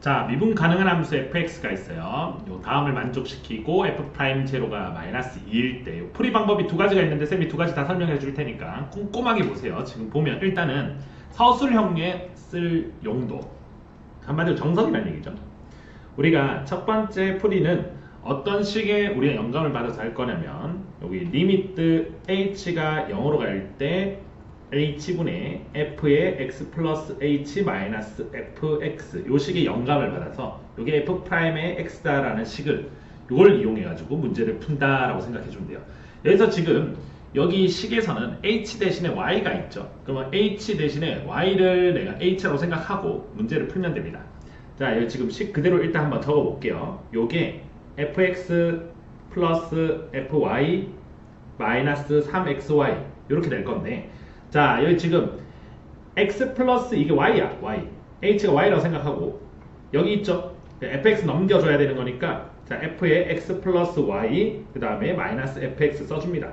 자, 미분 가능한 함수 fx가 있어요. 요 다음을 만족시키고 f 프라임 제로가 마이너스 2일 때. 요 풀이 방법이 두 가지가 있는데 쌤이 두 가지 다 설명해 줄 테니까 꼼꼼하게 보세요. 지금 보면 일단은 서술형에 쓸 용도. 한마디로 정석이라는 얘기죠. 우리가 첫 번째 풀이는 어떤 식의 우리가 영감을 받아서 할 거냐면 여기 리미트 h가 0으로 갈 때 h분의 f의 x 플러스 h 마이너스 fx 요 식의 영감을 받아서 요게 f 프라임의 x다라는 식을 요걸 이용해 가지고 문제를 푼다라고 생각해 주면 돼요. 여기서 지금 여기 식에서는 h 대신에 y가 있죠. 그러면 h 대신에 y를 내가 h라고 생각하고 문제를 풀면 됩니다. 자, 여기 지금 식 그대로 일단 한번 적어 볼게요. 요게 fx 플러스 fy 마이너스 3xy 이렇게 될 건데 자, 여기 지금 x 플러스 이게 y야, y. h가 y라고 생각하고 여기 있죠. fx 넘겨줘야 되는 거니까 자, f의 x 플러스 y 그 다음에 마이너스 fx 써줍니다.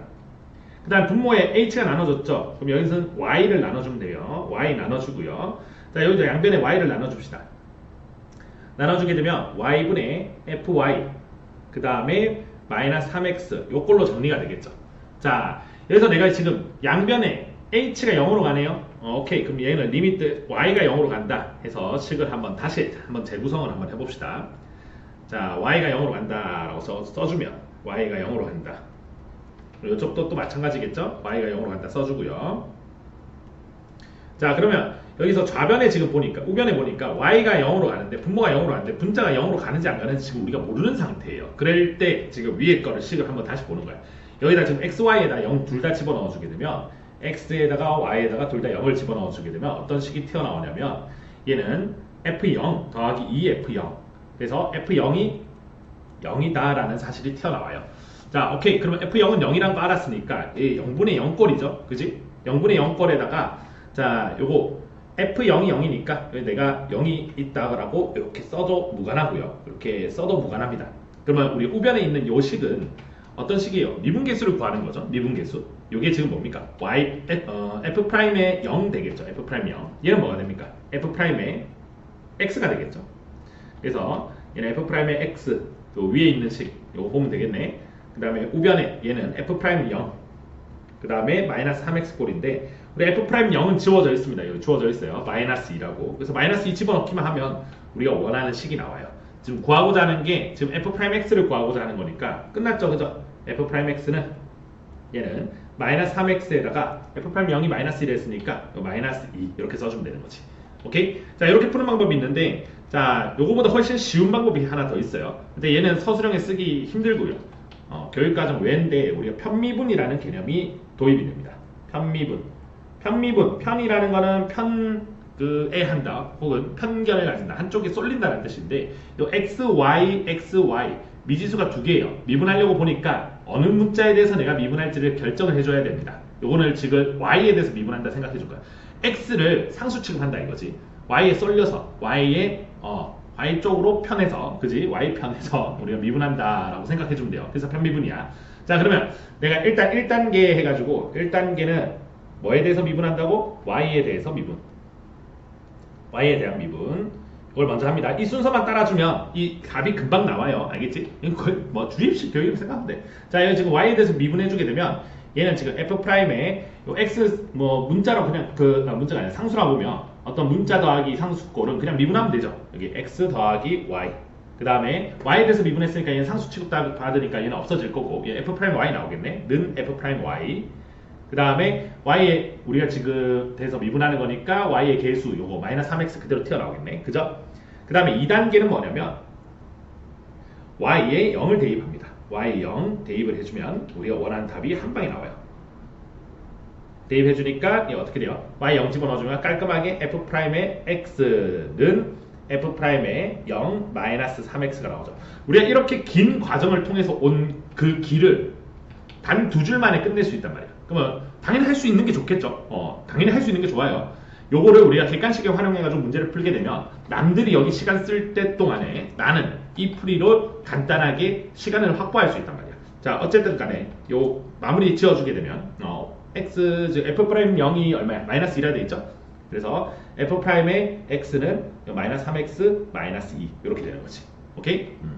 그 다음 분모에 h가 나눠줬죠. 그럼 여기서는 y를 나눠주면 돼요. y 나눠주고요. 자, 여기서 양변에 y를 나눠줍시다. 나눠주게 되면 y분의 fy 그 다음에 마이너스 3x 요걸로 정리가 되겠죠. 자 여기서 내가 지금 양변에 h가 0으로 가네요. 어, 오케이 그럼 얘는 리미트 y가 0으로 간다 해서 식을 한번 다시 한번 재구성을 한번 해봅시다. 자 y가 0으로 간다 라고 써, 써주면 y가 0으로 간다. 그리고 이쪽도 또 마찬가지겠죠. y가 0으로 간다 써주고요. 자 그러면 여기서 좌변에 지금 보니까 우변에 보니까 y가 0으로 가는데 분모가 0으로 가는데 분자가 0으로 가는지 안 가는지 지금 우리가 모르는 상태예요. 그럴 때 지금 위에 거를 식을 한번 다시 보는 거야. 여기다 지금 x, y에다 0 둘 다 집어넣어 주게 되면 x에다가 y에다가 둘 다 0을 집어넣어 주게 되면 어떤 식이 튀어나오냐면 얘는 f0 더하기 2f0 그래서 f0이 0이다라는 사실이 튀어나와요. 자, 오케이. 그러면 f0은 0이란 거 알았으니까 얘 0분의 0꼴이죠. 그지? 0분의 0꼴에다가 자, 요거 f0이 0이니까 내가 0이 있다라고 이렇게 써도 무관하고요. 이렇게 써도 무관합니다. 그러면 우리 우변에 있는 요 식은 어떤 식이에요? 미분계수를 구하는 거죠. 미분계수. 요게 지금 뭡니까? y 어, f 프라임의 0 되겠죠. f 프라임 0. 얘는 뭐가 됩니까? f 프라임의 x가 되겠죠. 그래서 얘는 f 프라임의 x 요 위에 있는 식 요거 보면 되겠네. 그 다음에 우변에 얘는 f 프라임 0. 그 다음에 마이너스 3x 꼴인데 우리 f 프라임 0은 지워져 있습니다. 여기 지워져 있어요. 마이너스 2라고. 그래서 마이너스 2 집어넣기만 하면 우리가 원하는 식이 나와요. 지금 구하고자 하는 게 지금 f 프라임 x를 구하고자 하는 거니까 끝났죠, 그죠? f 프라임 x는 얘는 마이너스 3x에다가 f 프라임 0이 마이너스 1 했으니까 마이너스 2 이렇게 써주면 되는 거지. 오케이? 자 이렇게 푸는 방법이 있는데 자 요거보다 훨씬 쉬운 방법이 하나 더 있어요. 근데 얘는 서술형에 쓰기 힘들고요. 어, 교육과정 외인데 우리가 편미분이라는 개념이 도입이 됩니다. 편미분. 편미분. 편이라는 거는 편 그에 한다 혹은 편견을 가진다 한쪽이 쏠린다는 뜻인데 요 x, y, x, y 미지수가 두 개예요. 미분하려고 보니까 어느 문자에 대해서 내가 미분할지를 결정을 해줘야 됩니다. 요거는 지금 y에 대해서 미분한다 생각해 줄 거야. x를 상수 취급한다 이거지. y에 쏠려서 y에 어 y 쪽으로 편해서 그지 y 편에서 우리가 미분한다라고 생각해 주면 돼요. 그래서 편미분이야. 자 그러면 내가 일단 1단계 해가지고 1단계는 뭐에 대해서 미분한다고? y에 대해서 미분. y에 대한 미분. 이걸 먼저 합니다. 이 순서만 따라주면 이 답이 금방 나와요. 알겠지? 이거 뭐 주입식 교육이라고 생각하면 돼. 자, 여기 지금 y에 대해서 미분해주게 되면 얘는 지금 f 프라임에 요 x 뭐 문자로 그냥 그 아, 문자가 아니라 상수라 보면 어떤 문자 더하기 상수꼴은 그냥 미분하면 되죠. 여기 x 더하기 y. 그 다음에 y에 대해서 미분했으니까 얘는 상수 취급 받으니까 얘는 없어질 거고 얘 f 프라임 y 나오겠네. 는 f 프라임 y. 그 다음에 y에 우리가 지금 대해서 미분하는 거니까 y의 개수 요거 마이너스 3x 그대로 튀어나오겠네. 그죠? 그 다음에 2단계는 뭐냐면 y에 0을 대입합니다. y에 0 대입을 해주면 우리가 원하는 답이 한 방에 나와요. 대입해주니까 이게 어떻게 돼요? y 0 집어넣어주면 깔끔하게 f 프라임의 x는 f 프라임의 0 마이너스 3x가 나오죠. 우리가 이렇게 긴 과정을 통해서 온 그 길을 단 두 줄 만에 끝낼 수 있단 말이야. 그러면 당연히 할 수 있는 게 좋겠죠. 어, 당연히 할 수 있는 게 좋아요. 요거를 우리가 객관식에 활용해가지고 문제를 풀게 되면 남들이 여기 시간 쓸 때 동안에 나는 이 풀이로 간단하게 시간을 확보할 수 있단 말이야. 자, 어쨌든 간에 요 마무리 지어주게 되면 어, x 즉 f 프라임 0이 얼마야? 마이너스 1라 돼 있죠. 그래서 f 프라임의 x는 마이너스 3x 마이너스 2 이렇게 되는 거지. 오케이? 음.